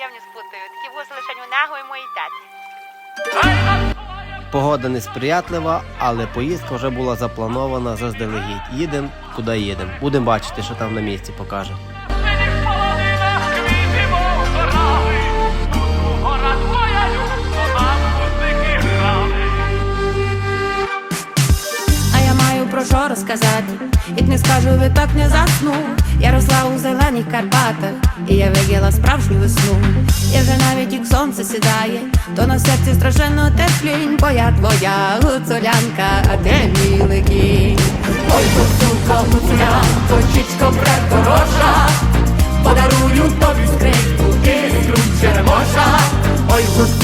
ні не спутаю. Такі вузи лише у нього і моїй таті. Погода несприятлива, але поїздка вже була запланована заздалегідь. Їдемо, куди їдемо. Будемо бачити, що там на місці покаже. А я маю про що розказати, як не скажу, ви так не засну. Я росла у зелених Карпатах, і я виділа справжню весну. Я вже навіть як сонце сідає, то на серці страшенно теплінь, бо я твоя гуцулянка, а ти мій ликінь? Ой, гуцулка, гуцулянко, чічко предорожа, подарую тобі скрипку іскру черемоша. Ой, гуцулко,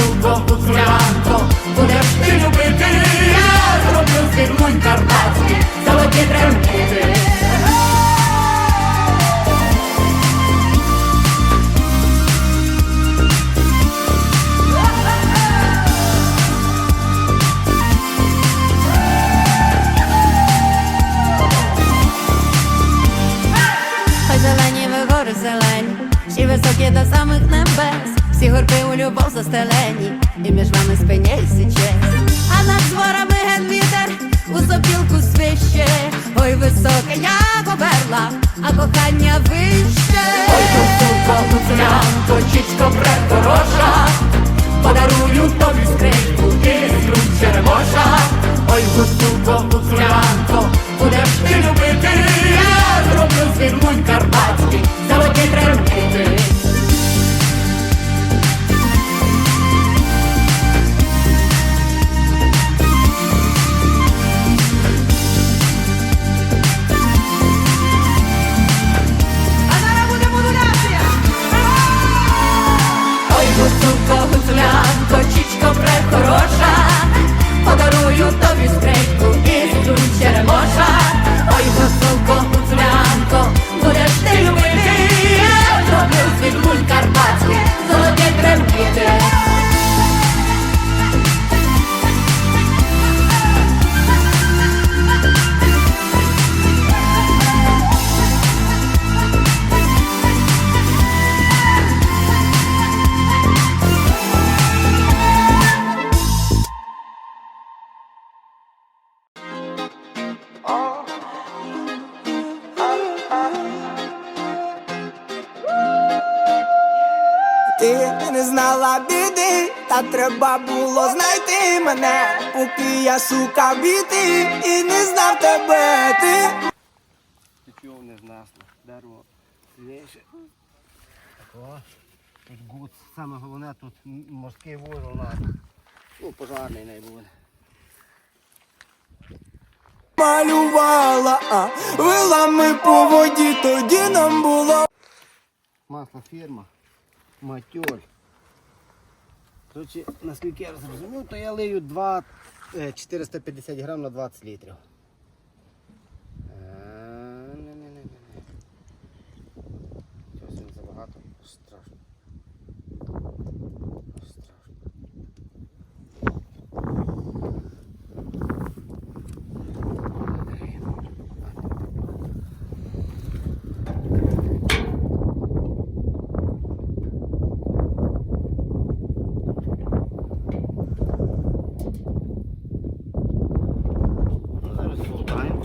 а вище. Ой, гуцулко, гуцулянко, чічко предорожа, подарую тобі скрипку і струн черемоша. Ой, гуцулко, та треба було знайти мене, поки я сука біти і не знав тебе ти. Чого не знасно, дерево сильніше. О, тут гуц. Саме головне тут морський вузол у нас. Ну, пожарний не буде. Малювала, а вилами по воді, тоді нам було. Масло фірма. Матьоль. Коротше, наскільки я зрозумів, то я лию 2, е, 450 грам на 20 літрів. Е, не-не-не-не-не. Сьогодні забагато? Страшно. Ну, Зараз слухаємо.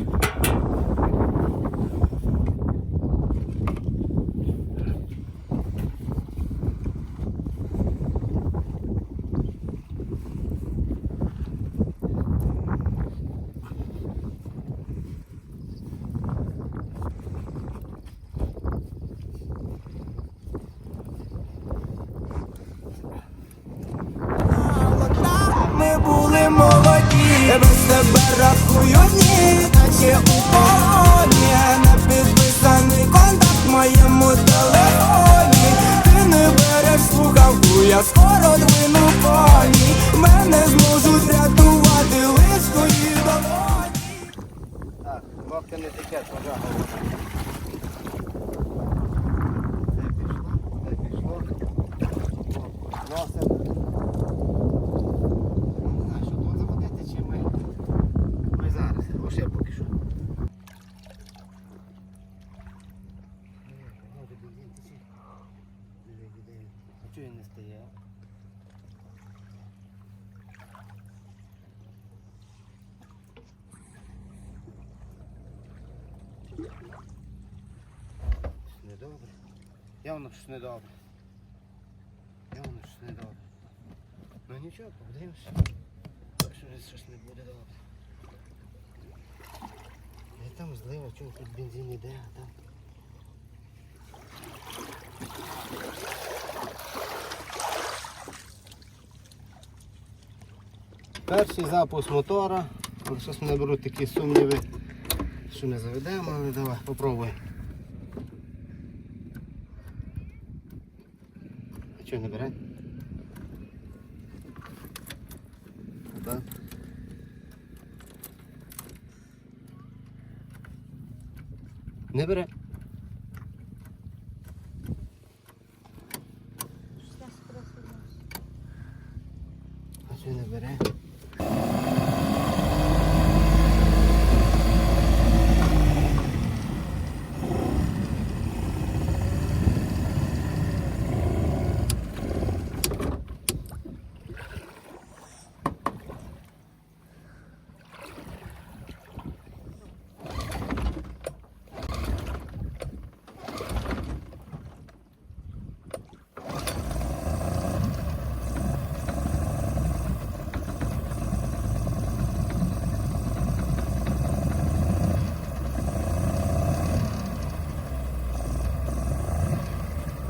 Ми були молоді, без тебе рахую дні, наче у полоні Не підписаний контакт в моєму телефоні. Ти не береш слухавку, я скоро двину коні. Мене зможуть рятувати лиш твої Так, бабка не таке, твоя. Чого він не стає? Щось недобре. Явно щось недобре. Явно щось недобре. Ну нічого, подивимося. Що ж щось не буде добре. І там злива, чого тут бензин іде, а там. Перший запуск мотора. Але Щось мене беруть такі сумніви, що не заведемо, але давай, попробуємо. А чого не бере? Так. Не бере.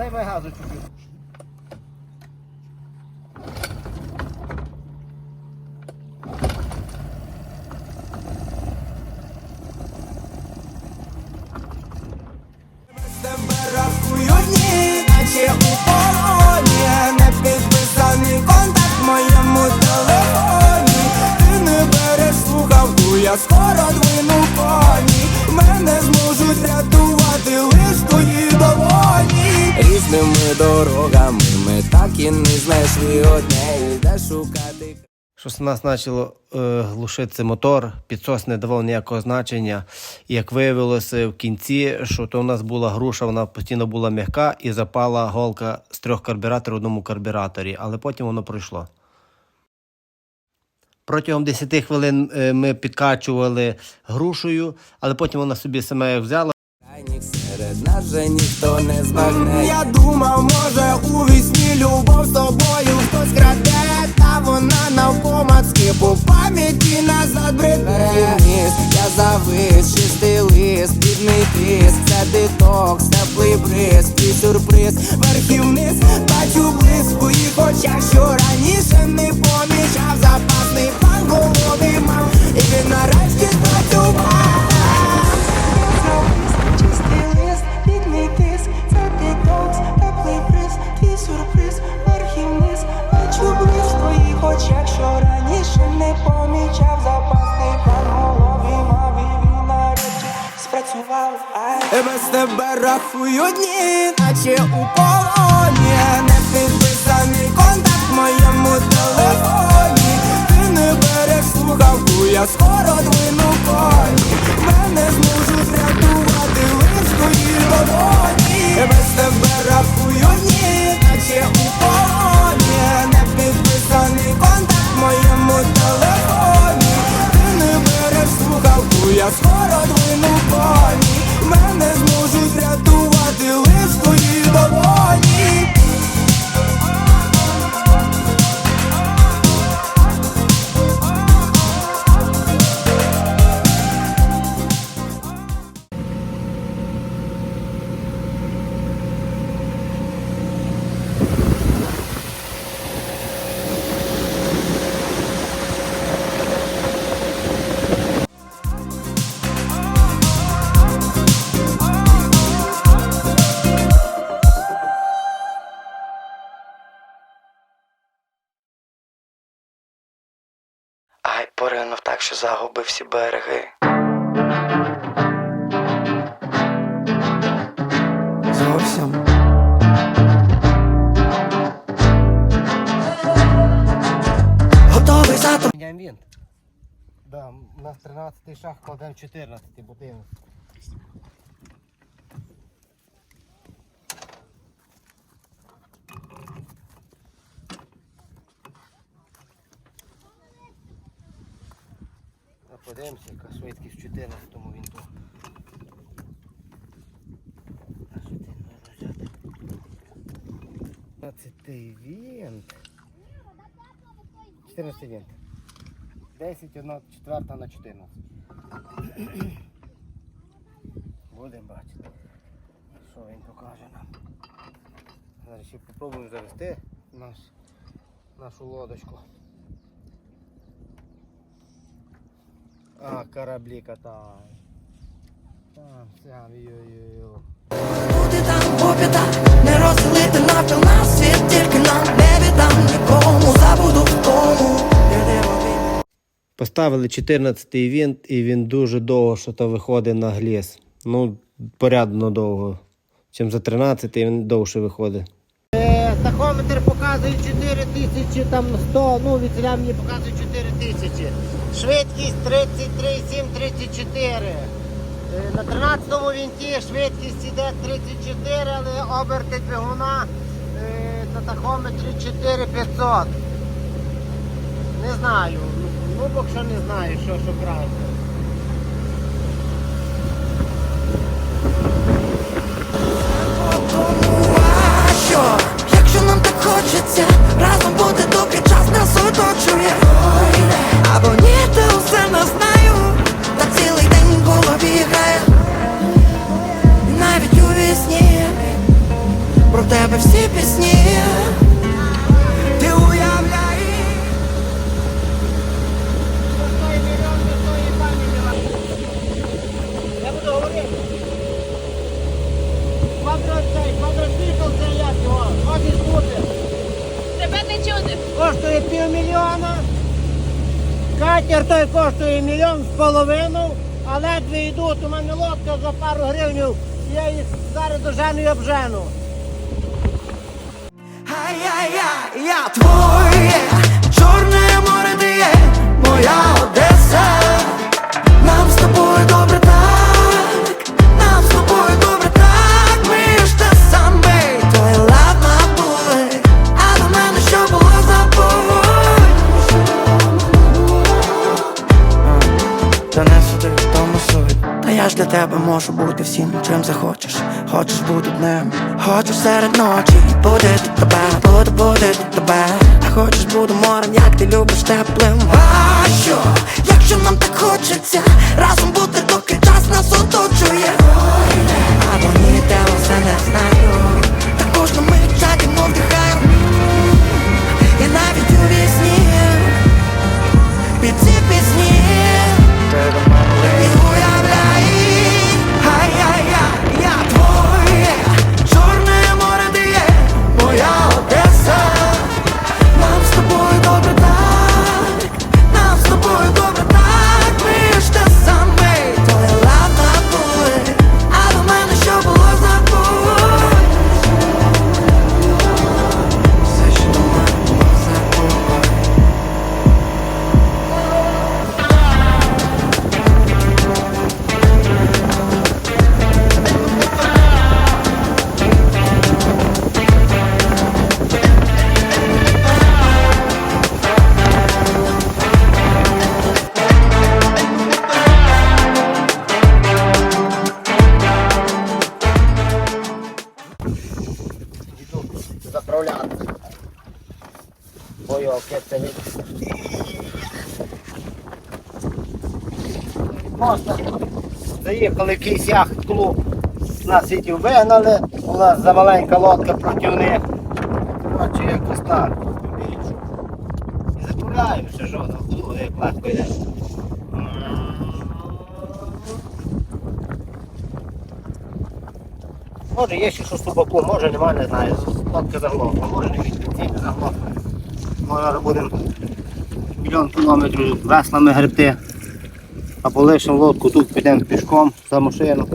Daj wajcharzy, czupiu. Нас почало е, глушитися мотор, підсос не давав ніякого значення. І як виявилося в кінці, що то у нас була груша, вона постійно була м'яка і запала голка з трьох карбюраторів в одному карбюраторі, але потім воно пройшло. Протягом 10 хвилин е, ми підкачували грушею, але потім вона собі саме взяла. Нас же ніхто не збагне Я думав, може у вісні любов з тобою хтось краде Та вона навпомацки по пам'яті назад бреде Вниз, я завис, чистий лист, бідний тиск Це детокс, теплий бриз, твій сюрприз. Верхів вниз, бачу блиск у їх очах Що раніше не помічав. Запасний план голові мав І він нарешті працював помічав запасний план голові, мав і спрацював. Ай. Без тебе рахую дні, наче у полоні Не підписаний контакт в моєму телефоні Ти не береш слухавку, я скоро двину коні Мене зможуть врятувати лиш твої долоні Без тебе рахую дні, слухавку, так, що загубив всі береги. Зовсім Готовий затом Міняємо винт. Да, у нас 13 шаг, кладемо 14 будинок. Подивимося, яка швидкість в 14-му вінту. А що ти взяти? 15 вінт. 14 вінт. 10, 1 четверта на 14. Будемо бачити, що він покаже нам. Зараз ще попробуємо завести наш, нашу лодочку. А, кораблі катають. Там, сям, йо-йо-йо. Бути там попіта, не розділити навпіл на світ, тільки нам не віддам нікому, забуду в тому. Поставили 14-й вінт, і він дуже довго що то виходить на гліс. Ну, порядно довго. Чим за 13-й він довше виходить. Тахометр показує 4000 там 100, ну від мені показує 4000. Швидкість 33,7, 34. Е, На 13-му вінті швидкість іде 34, але оберти двигуна е, на тахометрі 4500. Не знаю. Ну, поки що не знаю, що, що краще. Якщо нам так хочеться, разом бути, доки час нас оточує. Або ні, та усе не знаю, дожену і. Тебе можу бути всім, чим захочеш. Хочеш бути днем, хочеш серед ночі. Буде тут тебе, буду тут тебе. А хочеш буду морем, як ти любиш теплим. А що, якщо нам так хочеться Разом бути, доки час нас оточує. Або ні, те все не знаю Можна. Заїхали якийсь яхт-клуб. Нас сидів вигнали, у нас замаленька лодка проти них. Коротше, якось так. І заправляємо ще жодного ходу, як легко йде. Може є ще щось собаку, може немає, не знаю. Лодка заглохла, може не відпрацює, заглохла. Може будемо мільйон кілометрів веслами гребти. А полишимо лодку тут, підемо пішком за машину.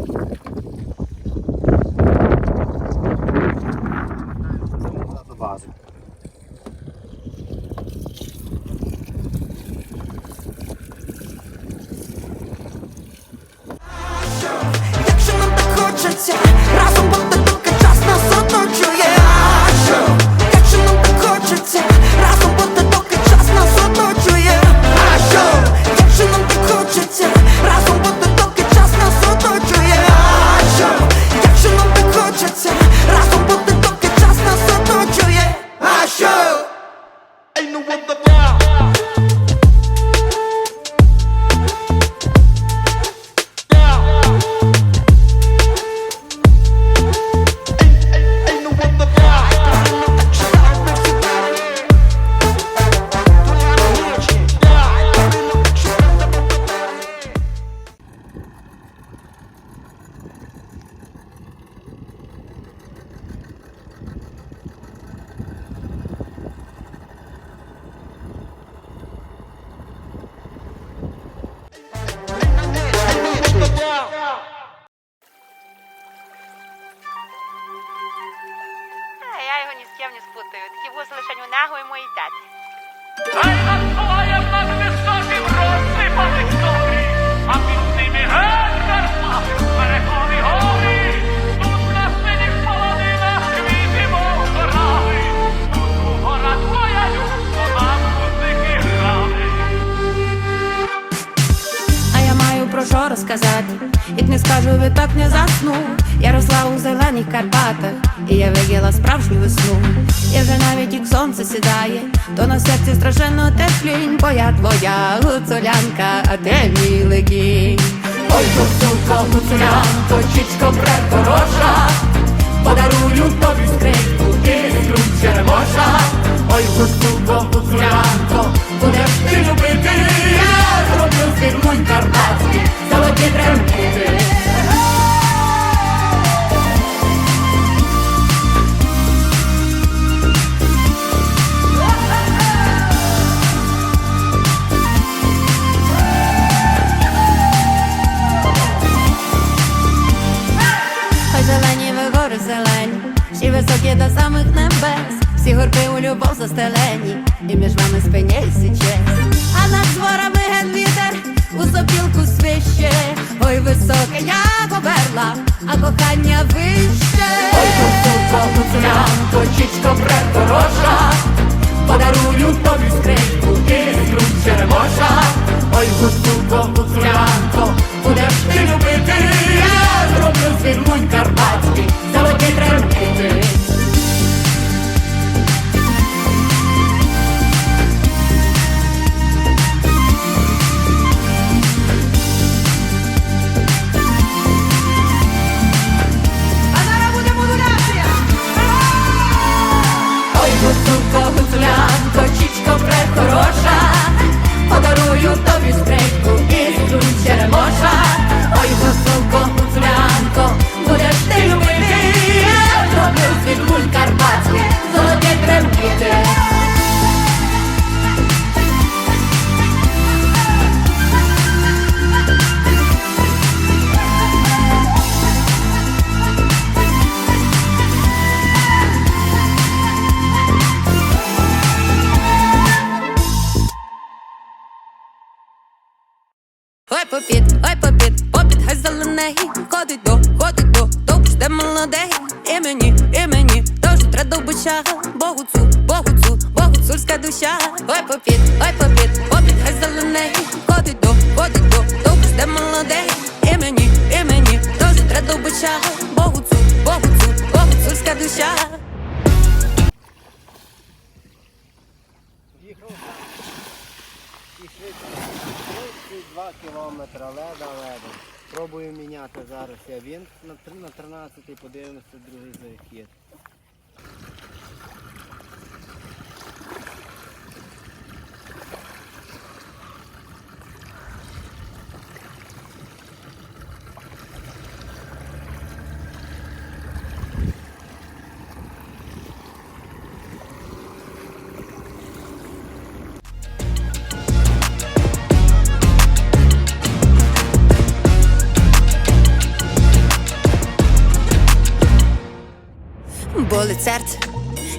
Скажу, ви так не засну. Я росла у зелених Карпатах, і я виділа справжню весну. Я вже навіть як сонце сідає, то на серці страшенно теплінь, бо я твоя гуцулянка, а ти мій легінь. Ой, гуцулко, гуцулянко, чічко прехороша, подарую тобі скрипку і струн черемоша. Ой, гуцулко, гуцулянко, будеш ти любити, я зроблю фірмунь карпатський, золоті трембіти. Всі у любов застелені, і між вами спиняй січе. А над зворами ген вітер у сопілку свище, ой високе, як оберла, а кохання вище. Зелений до, ходить до, то де молодей, І мені, і мені, теж треба бича Богуцу, богу богуцульська душа. Ой, попід, ой, попід, попід, хай зелений. Ходить до, ходить до, то де молодей, І мені, і мені, теж треба бича Богуцу, богу богуцульська душа 32 кілометри, леда леда. Пробую міняти зараз я він на, три- на 13 і подивимося другий захід.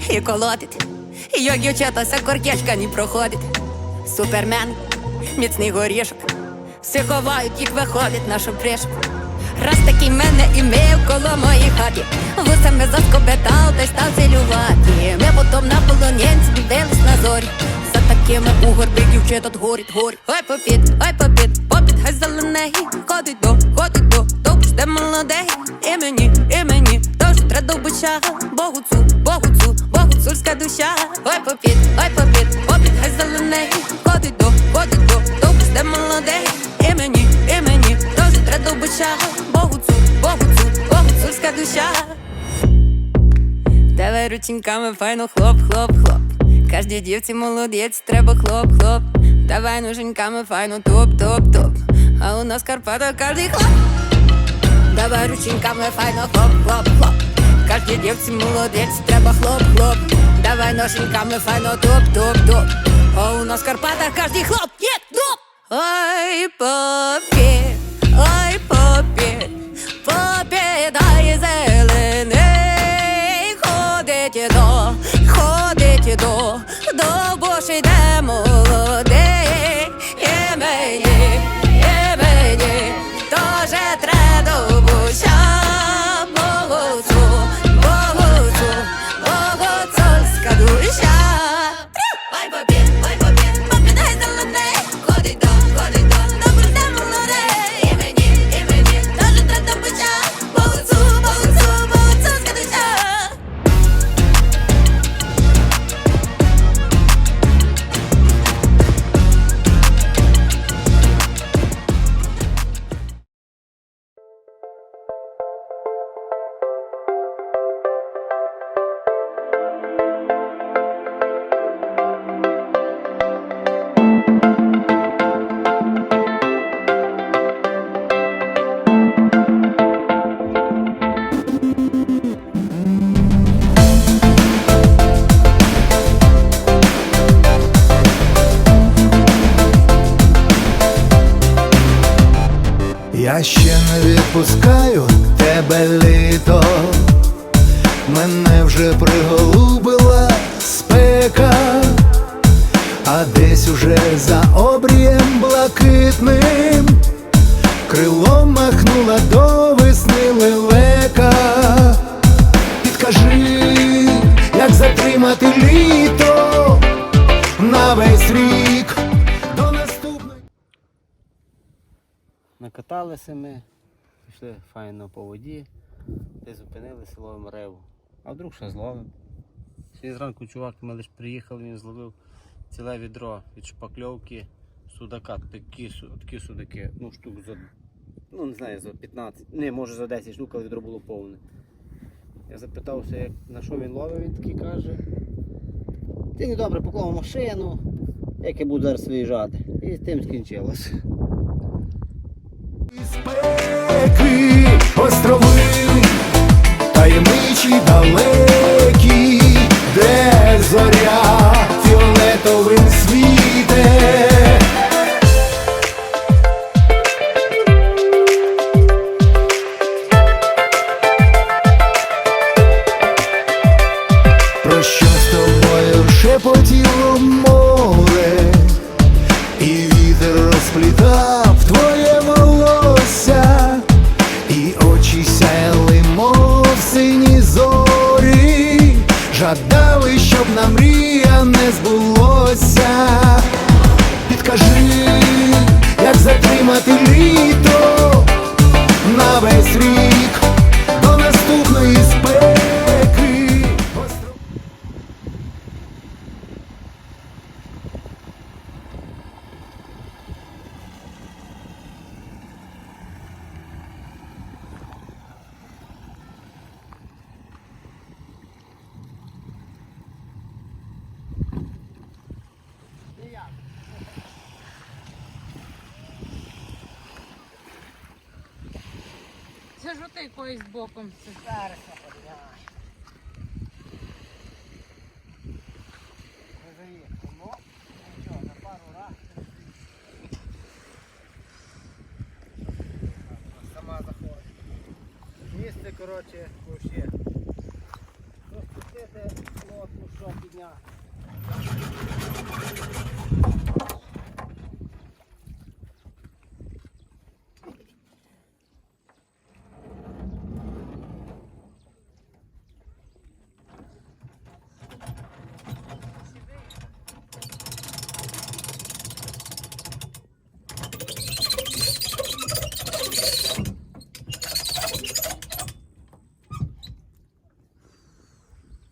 І колотить, як дівчатася коркешка не проходить. Супермен, міцний горішок, всі ховають, як виходить нашу пришку. Раз такий мене імеїв коло моїй хаті, вусами заскобетав та й став цілювати. Ми потом на полонянці дивились на зорі. За такими у горби дівчата горить, горить. Ой, попід, ой, попід, попід, хай зелений, ходить до, ходить до, то пусте молодий. І мені, і мені, тож треба бича, богуцу, богуцу, богуцульська душа. Ой, попід, ой, попід, попід, хай зелений, ходить до, ходить до, то пусте молодий. І мені, і мені, тож треба бича, богуцу, богуцу, богуцульська душа. Давай рученьками файно хлоп, хлоп, хлоп. Кожній дівці молодець, треба хлоп, хлоп. Давай ноженьками файно топ, топ, топ. А у нас Карпата кожний хлоп. Давай рученьками файно хлоп, хлоп, хлоп. Кожній дівці молодець, треба хлоп, хлоп. Давай ноженьками файно топ, топ, топ. А у нас в Карпатах каждый хлоп, є доп Ай, попі, Підкажи, як затримати літо на весь рік до наступної. Накаталися ми, пішли файно по воді, де зупинилися, ловимо рибу. А вдруг ще зловимо. Сьогодні зранку чувак, ми лише приїхали, він зловив ціле відро від шпакльовки судака. Такі, такі судаки, ну штук за, ну не знаю, за 15, не, може за 10 штук, але відро було повне. Я запитався, як, на що він ловив, він такий каже. Ти недобре поклав машину, як я буду зараз виїжджати. І з тим скінчилось. спеки, острови, таємничі далекі, де зоря Це ж ти якоюсь боком. Сама заходить. Місце, коротше, вообще. Розпустити лодку, що підняти.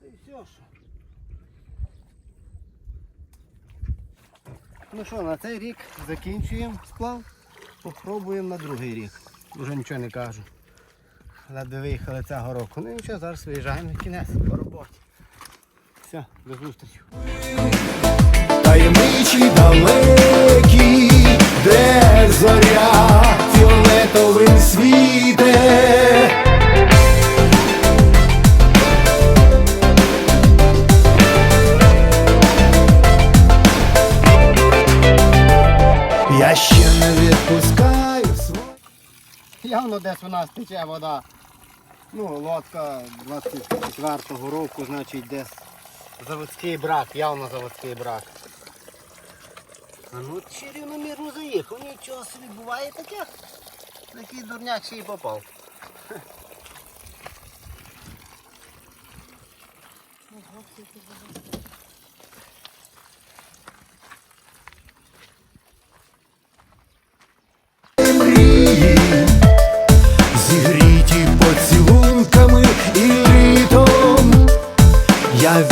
І все ж. Ну що, на цей рік закінчуємо сплав. Попробуємо на другий рік. Уже нічого не кажу. Ледве виїхали цього року. Ну і нічого, зараз виїжджаємо на кінець по роботі. Все, до зустрічі. таємничі далекі, де зоря фіолетовим світе. Не відпускаю свої. Явно десь у нас тече вода. Ну, лодка 24-го року, значить десь Заводський брак, явно заводський брак. А ну чи рівномірно заїхав, нічого собі буває таке. Такий дурняк ще й попав. мої, зігріті поцілунками і літом. Я